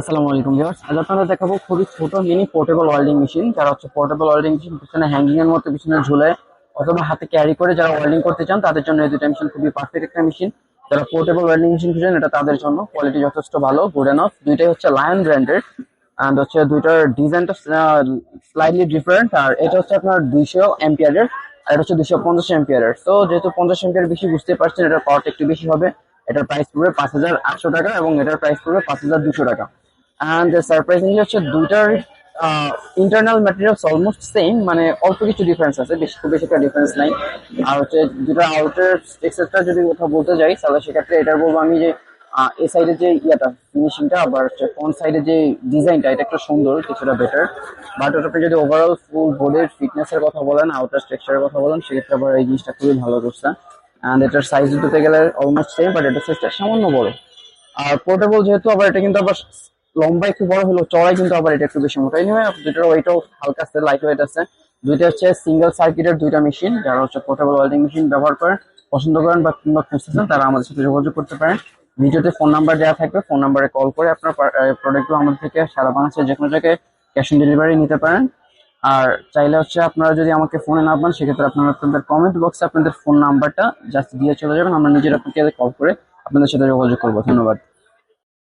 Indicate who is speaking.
Speaker 1: আসসালামু আলাইকুম ভিউয়ার্স। আজ আপনাদের দেখাবো খুবই ছোট, মিনি পোর্টেবল ওয়েল্ডিং মেশিন যারা হচ্ছে পোর্টেবল ওয়েল্ডিং মেশিন পিছনে হ্যাঙ্গিং এর মতো পিছনে ঝুলে অথবা হাতে ক্যারি করে যারা ওয়েল্ডিং করতে চান, তাদের জন্য এই দুটা মেশিন খুবই পারফেক্ট একটা মেশিন যারা পোর্টেবল ওয়েল্ডিং মেশিন খুঁজেন, এটা তাদের জন্য কোয়ালিটি যথেষ্ট ভালো গুড এনফ দুইটাই হচ্ছে লায়ন ব্র্যান্ডের অ্যান্ড হচ্ছে দুইটার ডিজাইনটা স্লাইটলি ডিফারেন্ট আর এটা হচ্ছে আপনার দুইশো এম্পিয়ারের আর এটা হচ্ছে দুইশো পঞ্চাশ এম্পিয়ারের তো যেহেতু পঞ্চাশ এম্পিয়ার বেশি বুঝতে পারছেন, এটার পাওয়ারটা একটু বেশি হবে। এটার প্রাইস পড়বে পাঁচ হাজার আটশো টাকা এবং এটার প্রাইস পড়বে পাঁচ হাজার দুশো টাকা। অ্যান্ড সারপ্রাইজিংলি হচ্ছে দুইটার ইন্টারনাল ম্যাটেরিয়ালস অলমোস্ট সেম মানে অল্প কিছু ডিফারেন্স আছে, বেশি, খুব বেশি একটা ডিফারেন্স নাই। আর হচ্ছে দুটার আউটার এক্সেট্রা যদি কোথাও বলতে যাই, তাহলে সেক্ষেত্রে এটার বলব আমি যে এ এই সাইডে যে ইয়াটা ফিনিশিংটা আবার হচ্ছে ফ্রন্ট সাইডে যে ডিজাইনটা এটা একটু সুন্দর, কিছুটা বেটার বাট ওটাতে যদি ওভারঅল ফুল বোর্ডের ফিটনেসের কথা বলেন আউটার স্ট্রাকচারের কথা বলেন, সেক্ষেত্রে আবার এই জিনিসটা খুবই ভালো করছে। অ্যান্ড এটার সাইজ দিতে গেলে অলমোস্ট সেম বাট এটার সাইজটা সামান্য বড়। আর পোর্টেবল যেহেতু, আবার এটা কিন্তু আবার লম্বা একটু বড় হলো চড়াই কিন্তু আবার এটা একটু বেশি মোটা। এনিওয়ে দুটোর ওয়েটও হালকা আছে লাইট ওয়েট আছে। দুইটা হচ্ছে সিঙ্গেল সার্কিটের দুইটা মেশিন যারা হচ্ছে পোর্টেবল ওয়েল্ডিং মেশিন ব্যবহার করেন, পছন্দ করেন বা কিংবা খুঁজতেছেন, তারা আমাদের সাথে যোগাযোগ করতে পারেন। ভিডিওতে ফোন নাম্বার দেওয়া থাকবে ফোন নাম্বারে কল করে আপনার প্রোডাক্টগুলো আমাদের থেকে সারা বাংলাদেশের যে কোনো জায়গায় ক্যাশ অন ডেলিভারি নিতে পারেন। আর চাইলে হচ্ছে আপনারা যদি আমাকে ফোনে না পান, সেক্ষেত্রে আপনারা আপনাদের কমেন্ট বক্সে আপনাদের ফোন নাম্বারটা জাস্ট দিয়ে চলে যাবেন। আমরা নিজের আপনাকে কল করে আপনাদের সাথে যোগাযোগ করব। ধন্যবাদ।